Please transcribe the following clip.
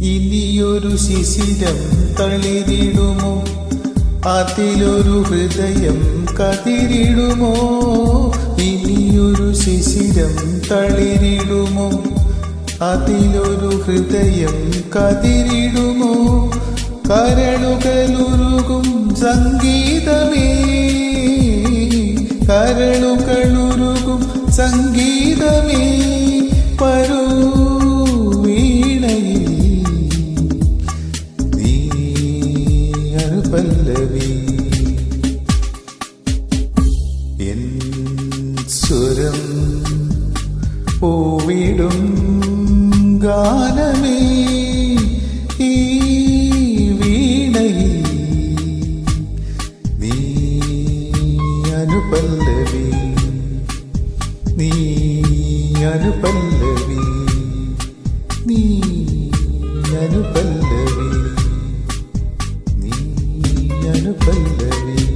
ഇനിയൊരു ശിശിരം തളിരിടുമോ? അതിലൊരു ഹൃദയം കതിരിടുമോ? ഇനിയൊരു ശിശിരം തളിരിടുമോ? അതിലൊരു ഹൃദയം കതിരിടുമോ? കരളുകളുരുകും സംഗീതമേ. കരളുകളുരുകും സംഗീതമേ. അനുപല്ലവി എൻ സ്വരം പൂവിടും ഗാനമേ ഈ വീണയിൽ നീ അനുപല്ലവി നീ അനുപല്ലവി നീ അനുപല്ലവി. ಬಲ್ಲವೇ